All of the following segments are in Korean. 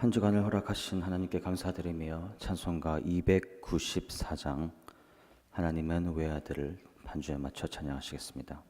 한 주간을 허락하신 하나님께 감사드리며 찬송가 294장 하나님은 외아들을 반주에 맞춰 찬양하시겠습니다.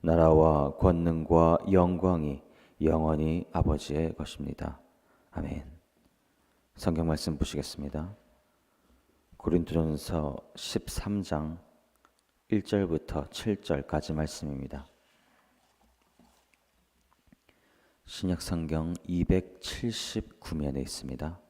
나라와 권능과 영광이 영원히 아버지의 것입니다. 아멘. 성경 말씀 보시겠습니다. 고린도전서 13장 1절부터 7절까지 말씀입니다. 신약 성경 279면에 있습니다.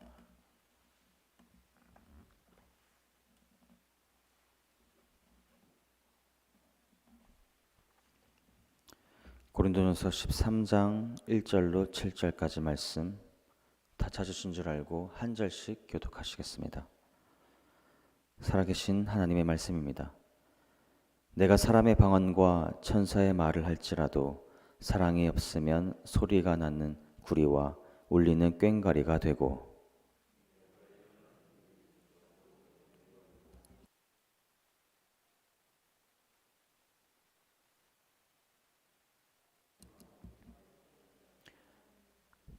고린도전서 13장 1절로 7절까지 말씀 다 찾으신 줄 알고 한 절씩 교독하시겠습니다. 살아계신 하나님의 말씀입니다. 내가 사람의 방언과 천사의 말을 할지라도 사랑이 없으면 소리가 나는 구리와 울리는 꽹과리가 되고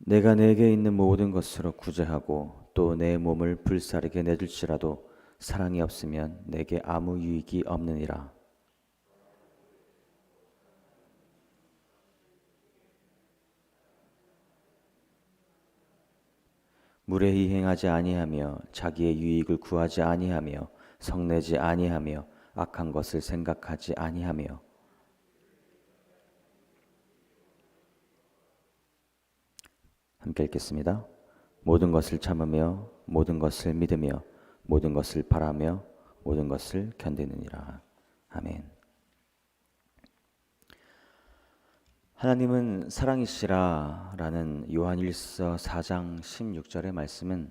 내가 내게 있는 모든 것으로 구제하고 또 내 몸을 불사르게 내줄지라도 사랑이 없으면 내게 아무 유익이 없느니라. 물에 희행하지 아니하며 자기의 유익을 구하지 아니하며 성내지 아니하며 악한 것을 생각하지 아니하며 함께 읽겠습니다. 모든 것을 참으며 모든 것을 믿으며 모든 것을 바라며 모든 것을 견디느니라. 아멘. 하나님은 사랑이시라라는 요한일서 4장 16절의 말씀은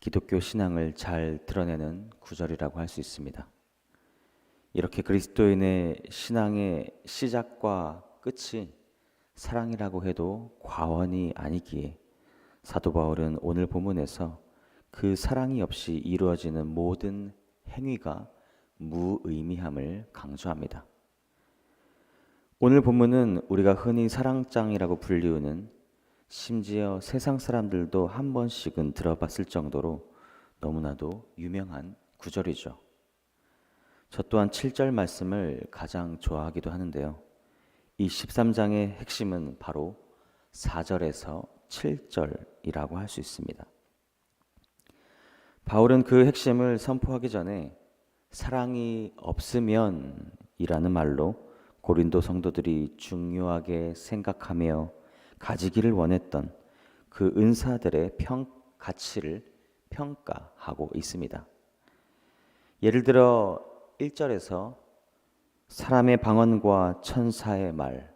기독교 신앙을 잘 드러내는 구절이라고 할 수 있습니다. 이렇게 그리스도인의 신앙의 시작과 끝이 사랑이라고 해도 과언이 아니기에 사도 바울은 오늘 본문에서 그 사랑이 없이 이루어지는 모든 행위가 무의미함을 강조합니다. 오늘 본문은 우리가 흔히 사랑장이라고 불리우는 심지어 세상 사람들도 한 번씩은 들어봤을 정도로 너무나도 유명한 구절이죠. 저 또한 7절 말씀을 가장 좋아하기도 하는데요. 이 13장의 핵심은 바로 4절에서 7절이라고 할 수 있습니다. 바울은 그 핵심을 선포하기 전에 사랑이 없으면 이라는 말로 고린도 성도들이 중요하게 생각하며 가지기를 원했던 그 은사들의 평, 가치를 평가하고 있습니다. 예를 들어 1절에서 사람의 방언과 천사의 말,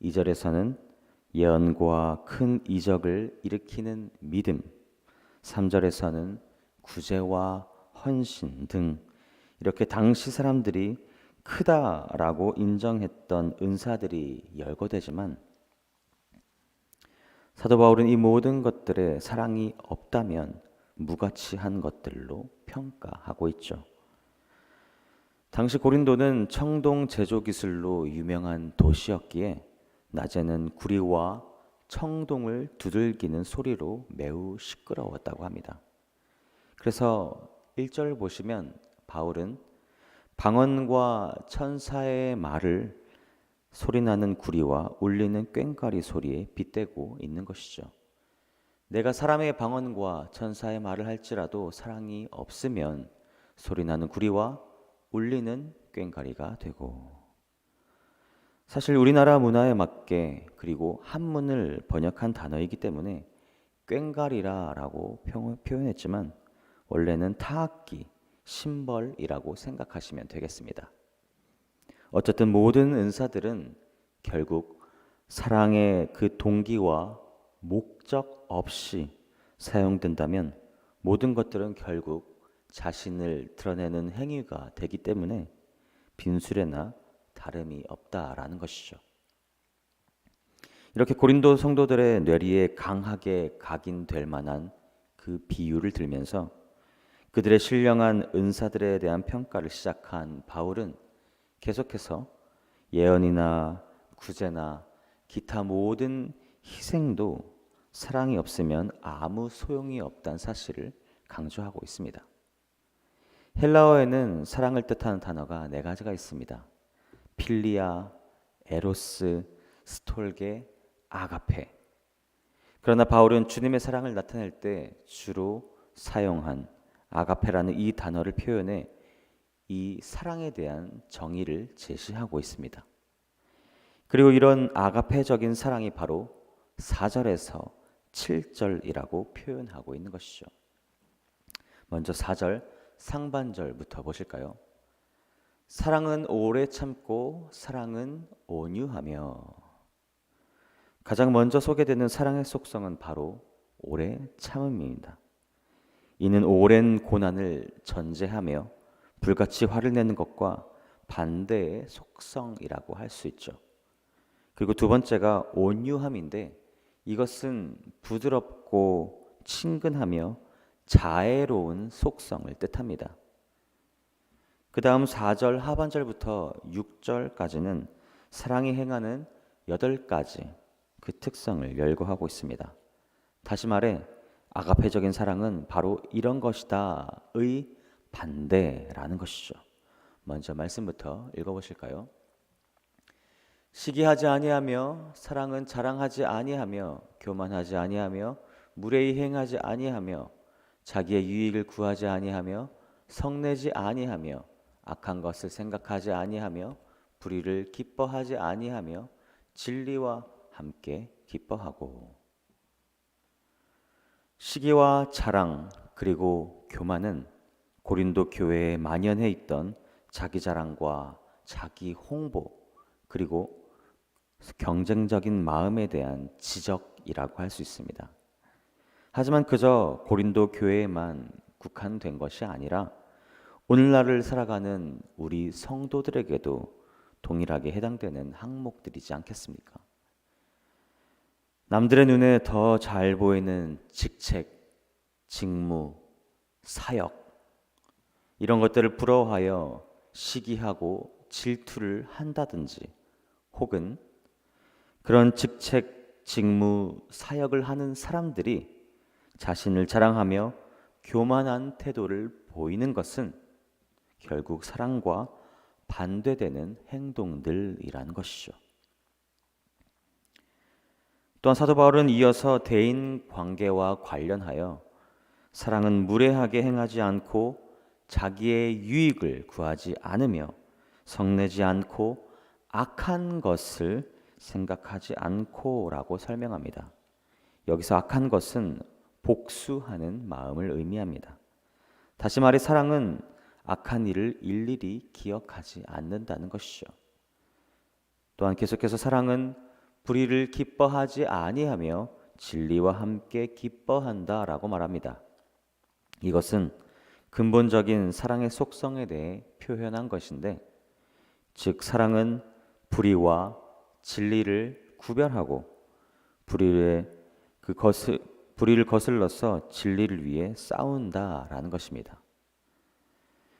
2절에서는 예언과 큰 이적을 일으키는 믿음, 3절에서는 구제와 헌신 등. 이렇게 당시 사람들이 크다라고 인정했던 은사들이 열거되지만 사도 바울은 이 모든 것들에 사랑이 없다면 무가치한 것들로 평가하고 있죠. 당시 고린도는 청동 제조 기술로 유명한 도시였기에 낮에는 구리와 청동을 두들기는 소리로 매우 시끄러웠다고 합니다. 그래서 1절 보시면 바울은 방언과 천사의 말을 소리나는 구리와 울리는 꽹과리 소리에 빗대고 있는 것이죠. 내가 사람의 방언과 천사의 말을 할지라도 사랑이 없으면 소리나는 구리와 울리는 꽹과리가 되고 사실 우리나라 문화에 맞게 그리고 한문을 번역한 단어이기 때문에 꽹과리라라고 표현했지만 원래는 타악기, 심벌이라고 생각하시면 되겠습니다. 어쨌든 모든 은사들은 결국 사랑의 그 동기와 목적 없이 사용된다면 모든 것들은 결국 자신을 드러내는 행위가 되기 때문에 빈술에나 다름이 없다라는 것이죠. 이렇게 고린도 성도들의 뇌리에 강하게 각인될 만한 그 비유를 들면서 그들의 신령한 은사들에 대한 평가를 시작한 바울은 계속해서 예언이나 구제나 기타 모든 희생도 사랑이 없으면 아무 소용이 없다는 사실을 강조하고 있습니다. 헬라어에는 사랑을 뜻하는 단어가 네 가지가 있습니다. 필리아, 에로스, 스톨게, 아가페. 그러나 바울은 주님의 사랑을 나타낼 때 주로 사용한 아가페라는 이 단어를 표현해 이 사랑에 대한 정의를 제시하고 있습니다. 그리고 이런 아가페적인 사랑이 바로 4절에서 7절이라고 표현하고 있는 것이죠. 먼저 4절 상반절부터 보실까요? 사랑은 오래 참고 사랑은 온유하며 가장 먼저 소개되는 사랑의 속성은 바로 오래 참음입니다. 이는 오랜 고난을 전제하며 불같이 화를 내는 것과 반대의 속성이라고 할 수 있죠. 그리고 두 번째가 온유함인데 이것은 부드럽고 친근하며 자애로운 속성을 뜻합니다. 그 다음 4절 하반절부터 6절까지는 사랑이 행하는 8가지 그 특성을 열거하고 있습니다. 다시 말해 아가페적인 사랑은 바로 이런 것이다 의 반대라는 것이죠. 먼저 말씀부터 읽어보실까요? 시기하지 아니하며 사랑은 자랑하지 아니하며 교만하지 아니하며 무례히 행하지 아니하며 자기의 유익을 구하지 아니하며 성내지 아니하며 악한 것을 생각하지 아니하며 불의를 기뻐하지 아니하며 진리와 함께 기뻐하고 시기와 자랑 그리고 교만은 고린도 교회에 만연해 있던 자기 자랑과 자기 홍보 그리고 경쟁적인 마음에 대한 지적이라고 할 수 있습니다. 하지만 그저 고린도 교회에만 국한된 것이 아니라 오늘날을 살아가는 우리 성도들에게도 동일하게 해당되는 항목들이지 않겠습니까? 남들의 눈에 더 잘 보이는 직책, 직무, 사역 이런 것들을 부러워하여 시기하고 질투를 한다든지 혹은 그런 직책, 직무, 사역을 하는 사람들이 자신을 자랑하며 교만한 태도를 보이는 것은 결국 사랑과 반대되는 행동들이라는 것이죠. 또한 사도 바울은 이어서 대인 관계와 관련하여 사랑은 무례하게 행하지 않고 자기의 유익을 구하지 않으며 성내지 않고 악한 것을 생각하지 않고라고 설명합니다. 여기서 악한 것은 복수하는 마음을 의미합니다. 다시 말해 사랑은 악한 일을 일일이 기억하지 않는다는 것이죠. 또한 계속해서 사랑은 불의를 기뻐하지 아니하며 진리와 함께 기뻐한다라고 말합니다. 이것은 근본적인 사랑의 속성에 대해 표현한 것인데 즉 사랑은 불의와 진리를 구별하고 불의의 그 거스, 불의를 거슬러서 진리를 위해 싸운다라는 것입니다.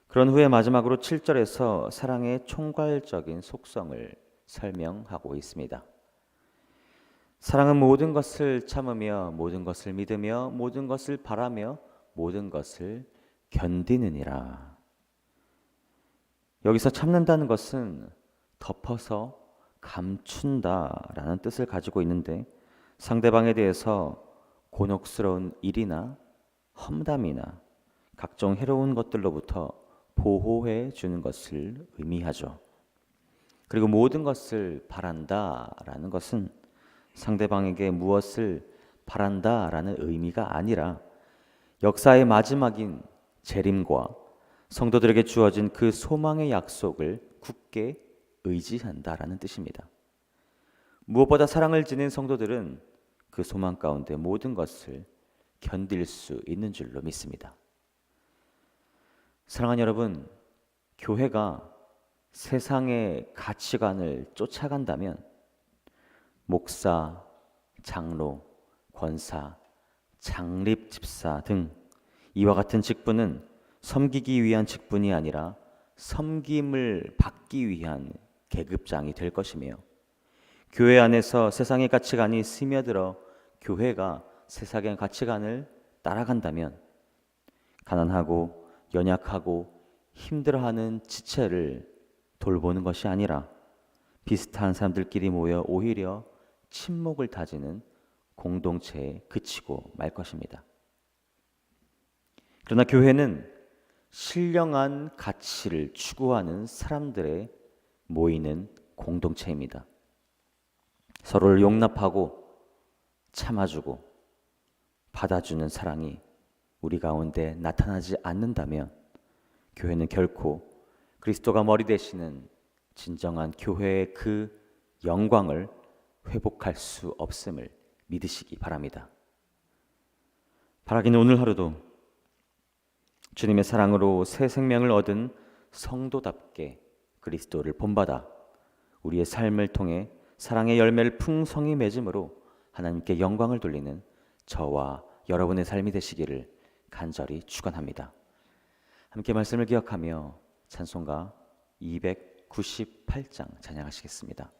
그런 후에 마지막으로 7절에서 사랑의 총괄적인 속성을 설명하고 있습니다. 사랑은 모든 것을 참으며 모든 것을 믿으며 모든 것을 바라며 모든 것을 견디느니라. 여기서 참는다는 것은 덮어서 감춘다라는 뜻을 가지고 있는데 상대방에 대해서 곤혹스러운 일이나 험담이나 각종 해로운 것들로부터 보호해 주는 것을 의미하죠. 그리고 모든 것을 바란다라는 것은 상대방에게 무엇을 바란다라는 의미가 아니라 역사의 마지막인 재림과 성도들에게 주어진 그 소망의 약속을 굳게 의지한다라는 뜻입니다. 무엇보다 사랑을 지닌 성도들은 그 소망 가운데 모든 것을 견딜 수 있는 줄로 믿습니다. 사랑하는 여러분, 교회가 세상의 가치관을 쫓아간다면 목사, 장로, 권사, 장립 집사 등 이와 같은 직분은 섬기기 위한 직분이 아니라 섬김을 받기 위한 계급장이 될 것이며 교회 안에서 세상의 가치관이 스며들어 교회가 세상의 가치관을 따라간다면 가난하고 연약하고 힘들어하는 지체를 돌보는 것이 아니라 비슷한 사람들끼리 모여 오히려 침묵을 다지는 공동체에 그치고 말 것입니다. 그러나 교회는 신령한 가치를 추구하는 사람들의 모이는 공동체입니다. 서로를 용납하고 참아주고 받아주는 사랑이 우리 가운데 나타나지 않는다면 교회는 결코 그리스도가 머리 되시는 진정한 교회의 그 영광을 회복할 수 없음을 믿으시기 바랍니다. 바라기는 오늘 하루도 주님의 사랑으로 새 생명을 얻은 성도답게 그리스도를 본받아 우리의 삶을 통해 사랑의 열매를 풍성히 맺음으로 하나님께 영광을 돌리는 저와 여러분의 삶이 되시기를 간절히 축원합니다. 함께 말씀을 기억하며 찬송가 298장 찬양하시겠습니다.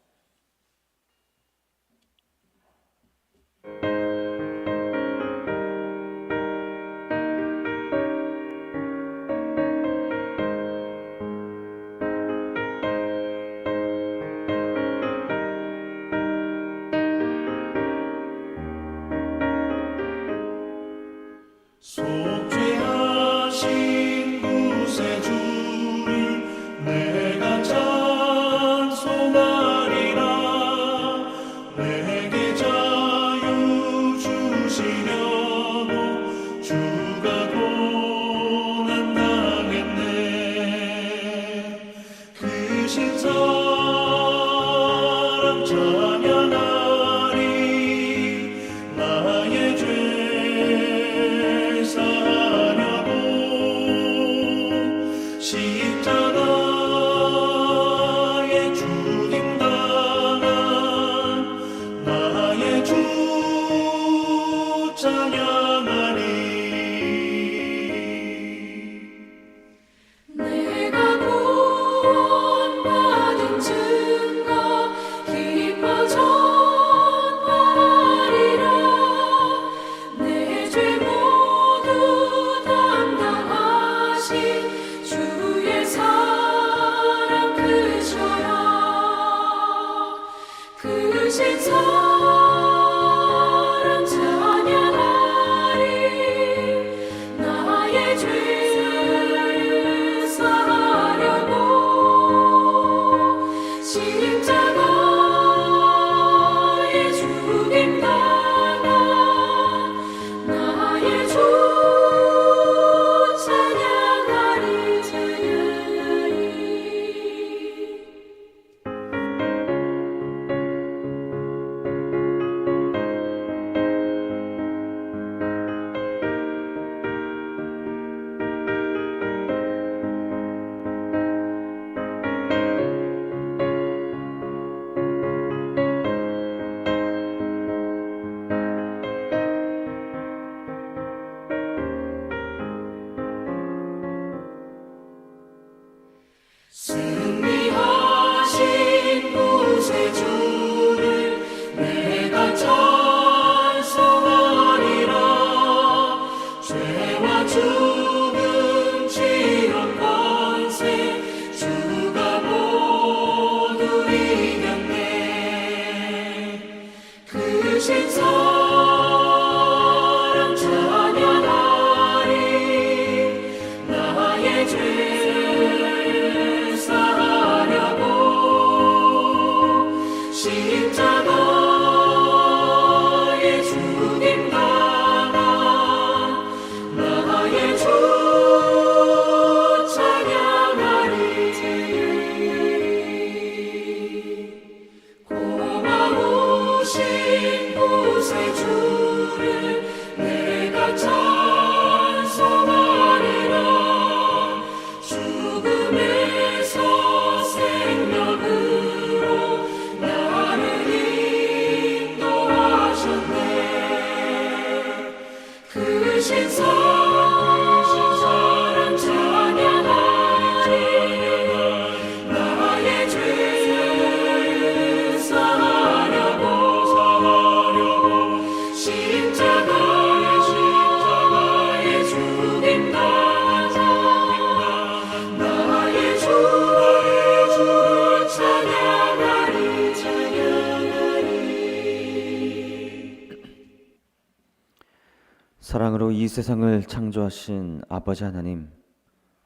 사랑으로 이이 세상을 창조하신 아버지 하나님,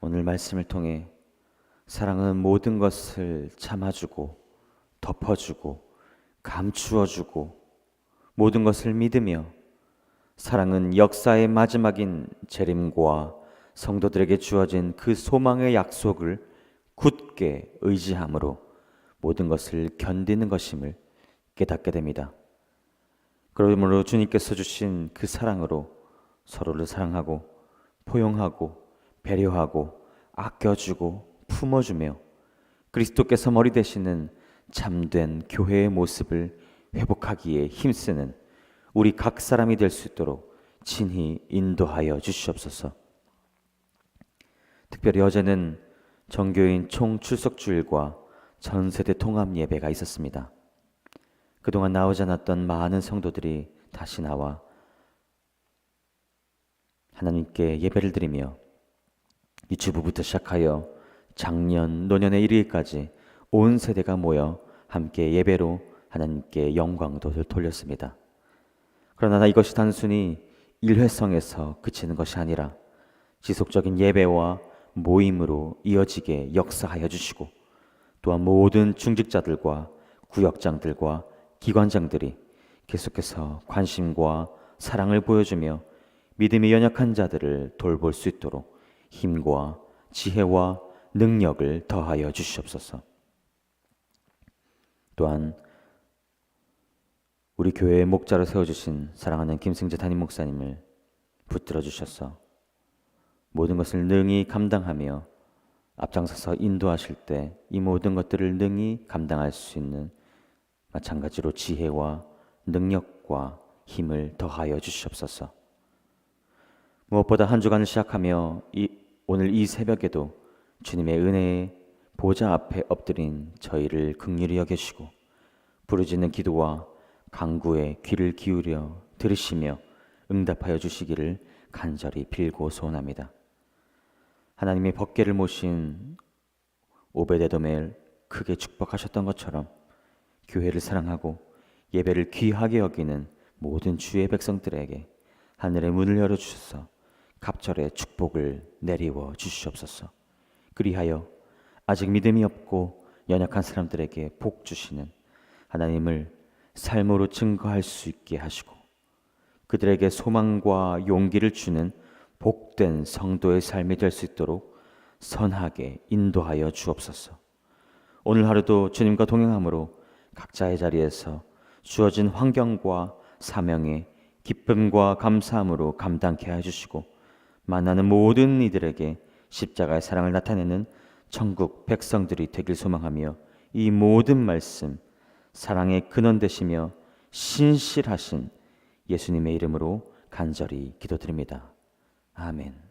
오늘 말씀을 통해 사랑은 모든 것을 참아주고 덮어주고 감추어주고 모든 것을 믿으며 사랑은 역사의 마지막인 재림과 성도들에게 주어진 그 소망의 약속을 굳게 의지함으로 모든 것을 견디는 것임을 깨닫게 됩니다. 그러므로 주님께서 주신 그 사랑으로 서로를 사랑하고 포용하고 배려하고 아껴주고 품어주며 그리스도께서 머리 되시는 참된 교회의 모습을 회복하기에 힘쓰는 우리 각 사람이 될 수 있도록 친히 인도하여 주시옵소서. 특별히 어제는 정교인 총 출석 주일과 전세대 통합 예배가 있었습니다. 그동안 나오지 않았던 많은 성도들이 다시 나와 하나님께 예배를 드리며 유치부부터 시작하여 작년 노년의 1일까지 온 세대가 모여 함께 예배로 하나님께 영광도 돌렸습니다. 그러나 이것이 단순히 일회성에서 그치는 것이 아니라 지속적인 예배와 모임으로 이어지게 역사하여 주시고 또한 모든 중직자들과 구역장들과 기관장들이 계속해서 관심과 사랑을 보여주며 믿음이 연약한 자들을 돌볼 수 있도록 힘과 지혜와 능력을 더하여 주시옵소서. 또한 우리 교회의 목자로 세워주신 사랑하는 김승재 담임 목사님을 붙들어 주셔서 모든 것을 능히 감당하며 앞장서서 인도하실 때 이 모든 것들을 능히 감당할 수 있는 마찬가지로 지혜와 능력과 힘을 더하여 주시옵소서. 무엇보다 한 주간을 시작하며 이, 오늘 이 새벽에도 주님의 은혜의 보좌 앞에 엎드린 저희를 극률히 여기시고 부르짖는 기도와 강구에 귀를 기울여 들으시며 응답하여 주시기를 간절히 빌고 소원합니다. 하나님의 법궤를 모신 오베데돔을 크게 축복하셨던 것처럼 교회를 사랑하고 예배를 귀하게 여기는 모든 주의 백성들에게 하늘의 문을 열어 주셔서 갑절의 축복을 내리워 주시옵소서. 그리하여 아직 믿음이 없고 연약한 사람들에게 복 주시는 하나님을 삶으로 증거할 수 있게 하시고 그들에게 소망과 용기를 주는 복된 성도의 삶이 될 수 있도록 선하게 인도하여 주옵소서. 오늘 하루도 주님과 동행함으로 각자의 자리에서 주어진 환경과 사명에 기쁨과 감사함으로 감당케 해주시고 만나는 모든 이들에게 십자가의 사랑을 나타내는 천국 백성들이 되길 소망하며 이 모든 말씀 사랑의 근원 되시며 신실하신 예수님의 이름으로 간절히 기도드립니다. 아멘.